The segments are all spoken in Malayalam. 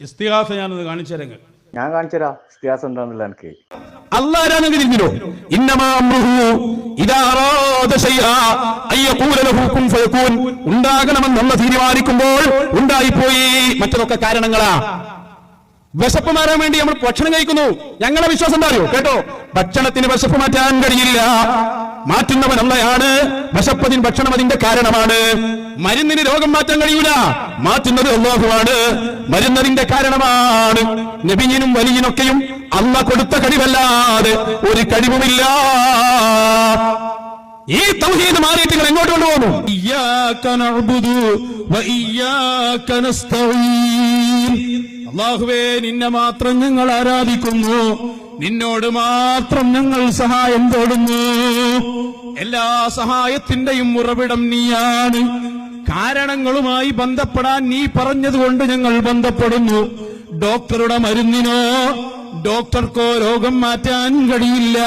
ഇസ്തിഹാസ ഞാനത് കാണിച്ചരങ്ങ് ഞാൻ കാണിച്ചരാ വ്യത്യാസം എന്താണെന്നില്ല എനിക്ക് അള്ളാരാണെങ്കിൽ ഫയകൂൻ ഉണ്ടാകണമെന്നുള്ള തീരുമാനിക്കുമ്പോൾ ഉണ്ടായിപ്പോയി. മറ്റതൊക്കെ കാരണങ്ങളാ. വിശപ്പ് മാറാൻ വേണ്ടി നമ്മൾ ഭക്ഷണം കഴിക്കുന്നു. ഞങ്ങളെ വിശ്വാസം എന്താ അറിയോ? കേട്ടോ? ഭക്ഷണത്തിന് വിശപ്പ് മാറ്റാൻ കഴിയില്ല. മാറ്റുന്നവൻ അള്ളയാണ് വിശപ്പതിന് ഭക്ഷണം അതിന്റെ കാരണമാണ്. മരുന്നിന് രോഗം മാറ്റാൻ കഴിയൂല. മാറ്റുന്നത് അള്ളാഹുവാണ്. മരുന്നതിന്റെ കാരണമാണ്. നബിയിനും വലിയനൊക്കെയും അള്ള കൊടുത്ത കഴിവല്ലാതെ ഒരു കഴിവുമില്ല. ഈ തൗഹീദ് മാറിയിട്ട് നിങ്ങൾ എങ്ങോട്ട് കൊണ്ടുപോകുന്നു? അള്ളാഹുവേ നിന്നെ മാത്രം ഞങ്ങൾ ആരാധിക്കുന്നു. നിന്നോട് മാത്രം ഞങ്ങൾ സഹായം തേടുന്നു. എല്ലാ സഹായത്തിന്റെയും ഉറവിടം നീയാണ്. കാരണങ്ങളുമായി ബന്ധപ്പെടാൻ നീ പറഞ്ഞതുകൊണ്ട് ഞങ്ങൾ ബന്ധപ്പെടുന്നു. ഡോക്ടറുടെ മരുന്നിനോ ഡോക്ടർക്കോ രോഗം മാറ്റാൻ കഴിയില്ല.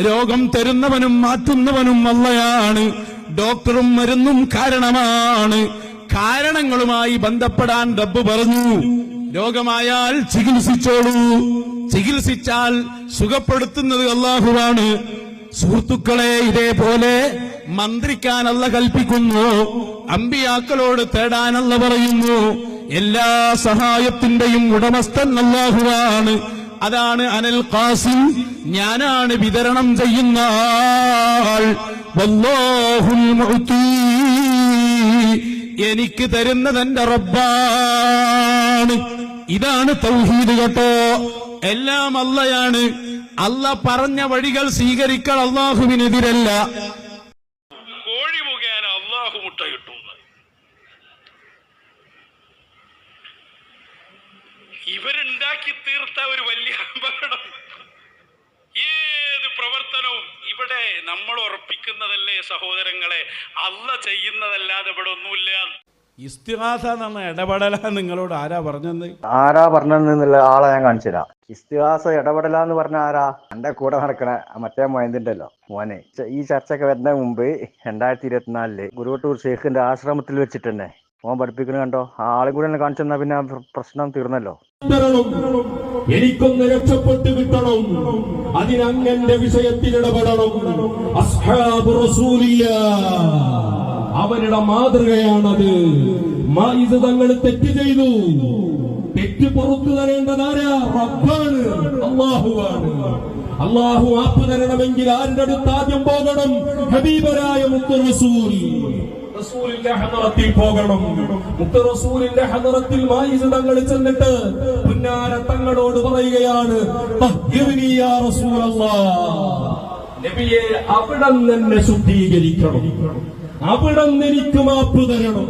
രോഗം തരുന്നവനും മാറ്റുന്നവനും അല്ലയാണ്. ഡോക്ടറും മരുന്നും കാരണമാണ്. കാരണങ്ങളുമായി ബന്ധപ്പെടാൻ റബ്ബ് പറഞ്ഞു. രോഗമായാൽ ചികിത്സിച്ചോളൂ. ചികിത്സിച്ചാൽ സുഖപ്പെടുത്തുന്നത് അള്ളാഹുവാണ്. സുഹൃത്തുക്കളെ ഇതേപോലെ മന്ത്രിക്കാനല്ല കൽപ്പിക്കുന്നു. അമ്പിയാക്കളോട് തേടാനല്ല പറയുന്നു. എല്ലാ സഹായത്തിന്റെയും ഉടമസ്ഥൻ അള്ളാഹുവാണ്. അതാണ് അനൽ ഖാസിം ഞാനാണ് വിതരണം ചെയ്യുന്ന ആൾ. വല്ലാഹുൽ മുഅ്തി. എനിക്ക് തരുന്നത് എന്റെ റബ്ബാണ്. ഇതാണ് തൗഹീദ് കേട്ടോ. എല്ലാം അല്ലയാണ് അല്ല പറഞ്ഞ വഴികൾ സ്വീകരിക്കൽ അള്ളാഹുവിനെതിരല്ല. കോഴി മുഖേന അള്ളാഹു മുട്ട കിട്ടും. ഇവരുണ്ടാക്കി തീർത്ത ഒരു വലിയ അപകടം. പ്രവർത്തനവും ഇവിടെ നമ്മൾ ഉറപ്പിക്കുന്നതല്ലേ സഹോദരങ്ങളെ? അല്ല ചെയ്യുന്നതല്ലാതെ ഇവിടെ ഒന്നുമില്ല. ഇസ്തിഹാസ എന്നാണ് ഇടപെടല നിങ്ങളോട് ആരാ പറഞ്ഞത്? ആരാ പറഞ്ഞെന്നുള്ള ആളെ ഞാൻ കാണിച്ചുതരാം ഇസ്തിഹാസ ഇടപെടല എന്ന് പറഞ്ഞ ആരാ? എന്റെ കൂടെ നടക്കണ മറ്റേ മൊയന്തിണ്ടല്ലോ മോനെ ഈ ചർച്ചയൊക്കെ വരുന്ന മുമ്പ് രണ്ടായിരത്തി ഇരുപത്തിനാലിൽ ഗുരുവട്ടൂർ ഷെയ്ഖിന്റെ ആശ്രമത്തിൽ വെച്ചിട്ട് മോൻ പഠിപ്പിക്കുന്നത് കണ്ടോ? ആളെ കൂടെ എന്നെ കാണിച്ചു തന്നാ പിന്നെ പ്രശ്നം തീർന്നല്ലോ. എനിക്കൊന്ന് രക്ഷപ്പെട്ടു കിട്ടണം അതിനങ്ങന്റെ വിഷയത്തിൽ ഇടപെടണം. അവരുടെ മാതൃകയാണത്. ഇത് തങ്ങൾ തെറ്റ് ചെയ്തു. തെറ്റ് പുറത്തു തരേണ്ടതാരാ റബ്ബാണ്. അള്ളാഹുവാണ് അള്ളാഹു ആപ്പ് തരണമെങ്കിൽ ആരുടെ അടുത്ത് ആദ്യം പോകണം? ഹബീബരായ മുത്തു റസൂൽ. റസൂലിന്റെ ഹദറത്തിൽ പോകണം. മുത്ത റസൂലിന്റെ ഹദറത്തിൽ മായിസ് തങ്ങൾ ചെന്നിട്ട് പുന്നാര തങ്ങളോട് പറയുകയാണ്. നബിയെ അവിടം തന്നെ ശുദ്ധീകരിക്കണം. അവിടം എനിക്ക് മാപ്പ് തരണം.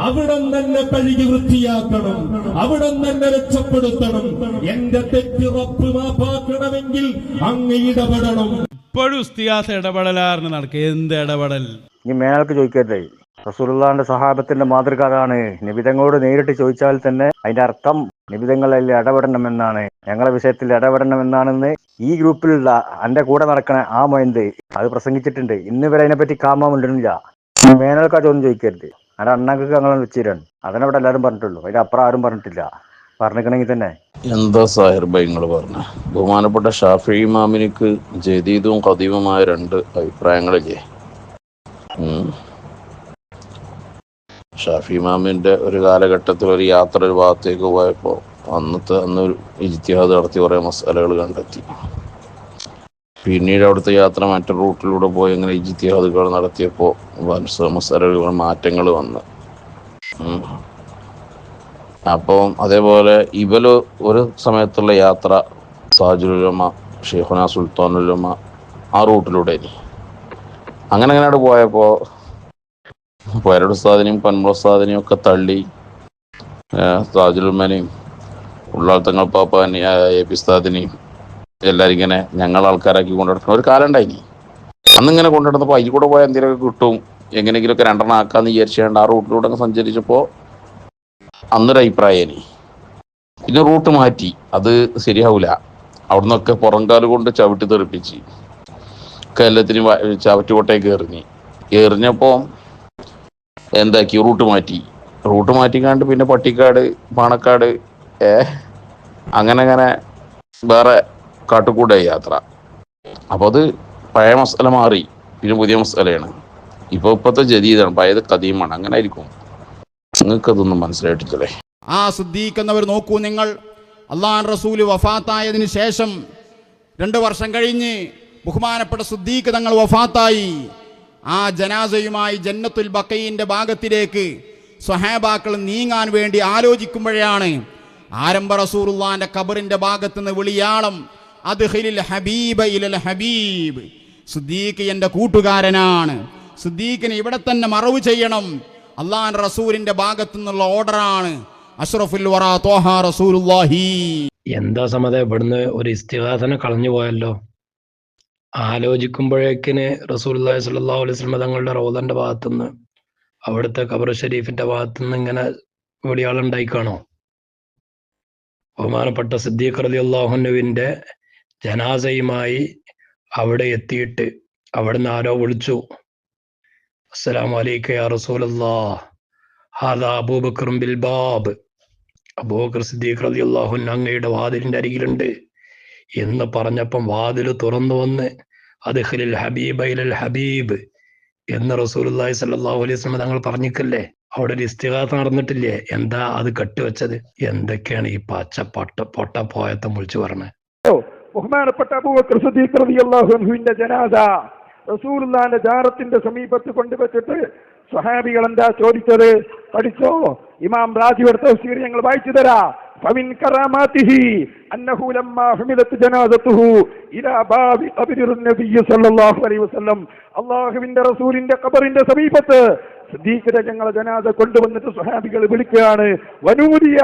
അവിടം തന്നെ കഴുകി വൃത്തിയാക്കണം. അവിടം തന്നെ രക്ഷപ്പെടുത്തണം. എന്റെ തെറ്റ് റബ്ബ് മാപ്പാക്കണമെങ്കിൽ അങ്ങ് ഇടപെടണം. ഇപ്പോഴും ഇസ്തിഹാസ ഇടപെടലാറിന് നടക്കുക എന്ത് ഇടപെടൽ? ഇനി മേലേക്ക് ചോദിക്കരുതേ. റസൂലുള്ളാന്റെ സഹാബത്തിന്റെ മാതൃക അതാണ് നിബിതങ്ങളോട് നേരിട്ട് ചോദിച്ചാൽ തന്നെ അതിന്റെ അർത്ഥം നിബിതങ്ങളിൽ ഇടപെടണമെന്നാണ്. ഞങ്ങളെ വിഷയത്തിൽ ഇടപെടണമെന്നാണെന്ന് ഈ ഗ്രൂപ്പിലുള്ള എന്റെ കൂടെ നടക്കണ ആ മൊയന്ത് അത് പ്രസംഗിച്ചിട്ടുണ്ട്. ഇന്ന് വരെ അതിനെപ്പറ്റി കാമാമുണ്ടില്ല വേനൽക്കാ ചോദ്യം ചോദിക്കരുത്. അതിന്റെ അണ്ണാക്കൊക്കെ ഞങ്ങൾ വെച്ചിരാണ്. അതിനവിടെ എല്ലാവരും പറഞ്ഞിട്ടുള്ളൂ. അതിന്റെ അപ്പുറം ആരും പറഞ്ഞിട്ടില്ല. പറഞ്ഞിരിക്കണമെങ്കിൽ തന്നെ. എന്താ സാഹിർബ നിങ്ങൾ പറഞ്ഞ? ബഹുമാനപ്പെട്ട ഷാഫി മാമിനിക്ക് ജദീദും കദീമുമായ രണ്ട് അഭിപ്രായങ്ങളില്ലേ? ഷാഫി ഇമാമിന്റെ ഒരു കാലഘട്ടത്തിൽ ഒരു യാത്ര ഒരു ഭാഗത്തേക്ക് പോയപ്പോൾ അന്നത്തെ അന്ന് ഒരു ഇജ്തിഹാദ് നടത്തി കുറേ മസാലകൾ കണ്ടെത്തി. പിന്നീട് അവിടുത്തെ യാത്ര മറ്റൊരു റൂട്ടിലൂടെ പോയി അങ്ങനെ ഇജ്തിഹാദുകൾ നടത്തിയപ്പോൾ മസാലകൾ മാറ്റങ്ങൾ വന്ന്. അപ്പം അതേപോലെ ഇവൽ ഒരു സമയത്തുള്ള യാത്ര സാജുലുലമ ഷെയ്ഖുന സുൽത്താനുലമ ആ റൂട്ടിലൂടെ അങ്ങനെ അങ്ങനെ പോയപ്പോൾ പേരുടെ ഉസ്താദിനെയും പന്മുള ഉസ്താദിനെയും ഒക്കെ തള്ളി താജുലുമനെയും ഉള്ളാത്തങ്ങൾ പാപ്പാനെയും എ പി ഉസ്താദിനെയും എല്ലാവരും ഇങ്ങനെ ഞങ്ങൾ ആൾക്കാരാക്കി കൊണ്ടുനടക്കുന്ന. ഒരു കാലം ഉണ്ടായിനി. അന്നിങ്ങനെ കൊണ്ടുനടന്നപ്പോൾ അതിൽ കൂടെ പോയാൽ എന്തെങ്കിലുമൊക്കെ കിട്ടും. എങ്ങനെയെങ്കിലുമൊക്കെ രണ്ടെണ്ണം ആക്കാന്ന് വിചാരിച്ചുകൊണ്ട് ആ റൂട്ടിലൂടെ അങ്ങ് സഞ്ചരിച്ചപ്പോൾ അന്നൊരു അഭിപ്രായം പിന്നെ റൂട്ട് മാറ്റി. അത് ശരിയാവൂല. അവിടുന്നൊക്കെ പുറംകാൽ കൊണ്ട് ചവിട്ടി തെറിപ്പിച്ച്. ഒക്കെ എല്ലാത്തിനും ചവറ്റുകൊട്ടേക്ക് എറിഞ്ഞ് എറിഞ്ഞപ്പോൾ എന്താക്കി റൂട്ട് മാറ്റി. റൂട്ട് മാറ്റിക്കാണ്ട് പിന്നെ പട്ടിക്കാട് പാണക്കാട് ഏ അങ്ങനെ അങ്ങനെ വേറെ കാട്ടുകൂടെ യാത്ര. അപ്പോൾ അത് പഴയ മസാല മാറി പിന്നെ പുതിയ മസാലയാണ്. ഇപ്പോൾ ഇപ്പോഴത്തെ ജദീദാണ് പഴയത് കദീമാണ് അങ്ങനെ ആയിരിക്കും നിങ്ങൾക്ക് അതൊന്നും മനസ്സിലായിട്ടില്ലേ ആ ശ്രദ്ധിക്കുന്നവർ നോക്കൂ നിങ്ങൾ. അള്ളാൻ റസൂൽ വഫാത്തായതിനു ശേഷം രണ്ട് വർഷം കഴിഞ്ഞ് ബഹുമാനപ്പെട്ട സുദ്ദീഖ് തങ്ങൾ വഫാത്തായി. ആ ജനാസയുമായി ജന്നത്തുൽ ബക്കയിന്റെ ഭാഗത്തിലേക്ക് സ്വഹാബാക്കൾ നീങ്ങാൻ വേണ്ടി ആലോചിക്കുമ്പോഴാണ് ആരംഭ റസൂറുല്ലാന്റെ കബറിന്റെ ഭാഗത്ത് ഭാഗത്തുനിന്ന് വിളിയാളം അത് ഹിലിൽ ഹബീബ ഇലൽ ഹബീബ്. സുദ്ദീഖ് എന്റെ കൂട്ടുകാരനാണ്. സിദ്ദീഖിനെ ഇവിടെ തന്നെ മറവ് ചെയ്യണം. അള്ളാൻ റസൂലിന്റെ ഭാഗത്തു നിന്നുള്ള ഓർഡറാണ്. അഷ്റഫുൽ വറ തോഹ റസൂലുള്ളാഹി. എന്താ സമത ഇവിടുന്ന് ഒരു ഇസ്തിഹാസന കളഞ്ഞു പോയല്ലോ? ആലോചിക്കുമ്പോഴേക്കിന് റസൂലുള്ളാഹി സ്വല്ലല്ലാഹു അലൈഹി വസല്ലം തങ്ങളുടെ റൗദന്റെ ഭാഗത്തുനിന്ന് അവിടുത്തെ ഖബർ ഷരീഫിന്റെ ഭാഗത്തുനിന്ന് ഇങ്ങനെ വിളിയാളുണ്ടായിക്കാണോ ബഹുമാനപ്പെട്ട സിദ്ദീഖ് റളിയല്ലാഹുവിന്റെ ജനാസയുമായി അവിടെ എത്തിയിട്ട് അവിടുന്ന് ആരോ വിളിച്ചു. അസ്സലാമു അലൈക യാ റസൂലല്ലാഹ് ഹാദാ അബൂബക്കറും ബിൽ ബാബ്. അബൂബക്കർ സിദ്ദീഖ് റളിയല്ലാഹു അൻഹു അങ്ങയുടെ വാതിലിന്റെ അരികിലുണ്ട്. എന്ന് പറഞ്ഞപ്പം വാതിൽ തുറന്നു വന്ന് അദ്ഖിലിൽ ഹബീബ ഇലൽ ഹബീബ് എന്ന് റസൂലുള്ളാഹി സല്ലാഹു അലൈഹി വസല്ലം തങ്ങൾ പറഞ്ഞിക്കല്ലേ അവിടെ ഒരു ഇസ്തിഹാസ നടന്നിട്ടില്ലേ? എന്താ അത് കെട്ടുവെച്ചത്? എന്തൊക്കെയാണ് ഈ പച്ച പൊട്ട പൊട്ട പോയത്തെ മുളിച്ചു പറഞ്ഞത്? ബഹുമാനപ്പെട്ട അബൂബക്കർ സിദ്ദീഖ് റളിയല്ലാഹു അൻഹുവിന്റെ റസൂലുള്ളാന്റെ ജാറത്തിന്റെ സമീപത്ത് കൊണ്ടുവച്ചിട്ട് സ്വഹാബികൾ എന്താ ചോദിച്ചത്? പഠിച്ചോ? ഇമാം രാജി എടുത്ത ഞങ്ങൾ വായിച്ചു തരാ. فمن كراماته أنه لما حملت جنازته إلى باب قبر النبي صلى الله عليه وسلم الله من رسول قبر سبيبته സിദ്ദീഖിനെ ഞങ്ങൾ ജനാദ കൊണ്ടുവന്നിട്ട് സുഹാബികൾ വിളിക്കുകയാണ് വനൂരിയ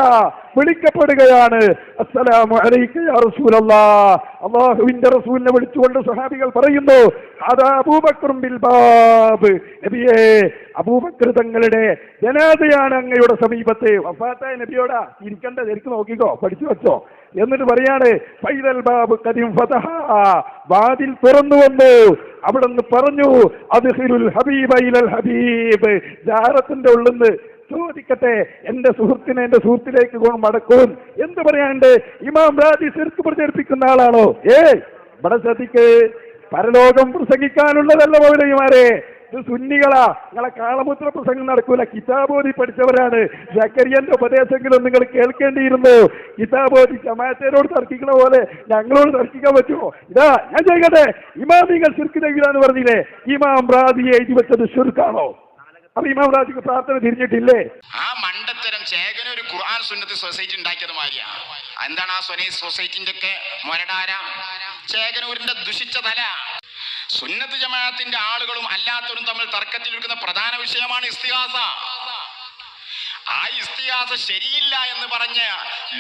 വിളിക്കപ്പെടുകയാണ്. അസ്സലാമു അലൈക യാ റസൂലല്ലാ. അള്ളാഹുവിന്റെ റസൂലിനെ വിളിച്ചുകൊണ്ട് സ്വഹാബികൾ പറയുന്നു നബിയേ അബൂബക്കർ തങ്ങളുടെ ജനാദയാണ് അങ്ങയുടെ സമീപത്തെ. വഫാത്തായ നബിയോടാ ഇരിക്കണ്ട ശരിക്കും നോക്കിക്കോ പഠിച്ചു വെച്ചോ. എന്നിട്ട് പറയാണ് ഫൈദൽ ബാബ് കദിം ഫതഹ. വാതിൽ തുറന്നു വന്നു. അവിടെ നിന്ന് പറഞ്ഞു അദ്ഖിലുൽ ഹബീബ് ഹബീബ്. ജാറത്തിന്റെ ഉള്ളിന്ന് ചോദിക്കട്ടെ എന്റെ സുഹൃത്തിനെ എന്റെ സുഹൃത്തിലേക്ക് മടക്കും എന്ത് പറയാണ്ട് ഇമാം രാജി ചെറുക്ക് പ്രചരിപ്പിക്കുന്ന ആളാണോ? ഏ ഇവിടെ ശ്രദ്ധിക്ക്. പരലോകം പ്രസംഗിക്കാനുള്ളതല്ല മൗലവിമാരെ. സുന്നികളാ. നിങ്ങളെ കാളപുത്ര പ്രസംഗം നടക്കൂല. കിതാബോധി പഠിച്ചവരാണ്. ജക്കരിയന്റെ ഉപദേശങ്ങളും നിങ്ങൾ കേൾക്കേണ്ടിയിരുന്നു. കിതാബോധി ജമാഅത്തേരോട് തർക്കിക്കണ പോലെ ഞങ്ങളോട് തർക്കിക്കാൻ പറ്റുമോ? ഇതാ ഞാൻ ചോദിക്കട്ടെ? ഇമാം നിങ്ങൾ ചെയ്യില്ലാന്ന് പറഞ്ഞില്ലേ? ഇമാം റാദിയെ എഴുതി വെച്ചത് ശിർക്കാണോ? അപ്പൊ ഇമാം റാദിക്ക് പ്രാർത്ഥന തിരിഞ്ഞിട്ടില്ലേ? ആ മണ്ടത്തരം ചേകന ഒരു ഖുർആൻ സുന്നത്ത് സൊസൈറ്റി ഉണ്ടാക്കിയത് മാതിരിയാ. എന്താണ് ആ സൊനൈ സൊസൈറ്റിന്റെ ഒക്കെ മൊരടാര ചേകനൂരിന്റെ ദുഷിച്ച തല. സുന്നത്ത് ജമാഅത്തിന്റെ ആളുകളും അല്ലാത്തവരും തമ്മിൽ തർക്കത്തിലിരിക്കുന്ന പ്രധാന വിഷയമാണ് ഇസ്തിഹാസ. ആ ഇസ്തിഹാസ ശരിയില്ല എന്ന് പറഞ്ഞ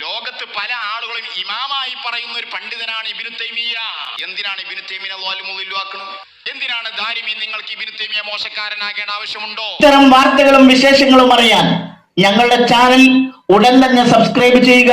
ലോകത്ത് പല ആളുകളും ഇമാമായി പറയുന്ന ഒരു പണ്ഡിതനാണ് ഇബിനു തൈമിയ എന്തിനാണ് ഇബിനു തൈമിനെ ലോലുമുല്ലാക്കുന്നത് എന്തിനാണ് ദാരിമി നിങ്ങൾക്ക് ഇബിനു തൈമിയ മോശക്കാരനാകേണ്ട ആവശ്യമുണ്ടോ? ഇത്തരം വാർത്തകളും വിശേഷങ്ങളും അറിയാൻ ഞങ്ങളുടെ ചാനൽ ഉടൻ തന്നെ സബ്സ്ക്രൈബ് ചെയ്യുക.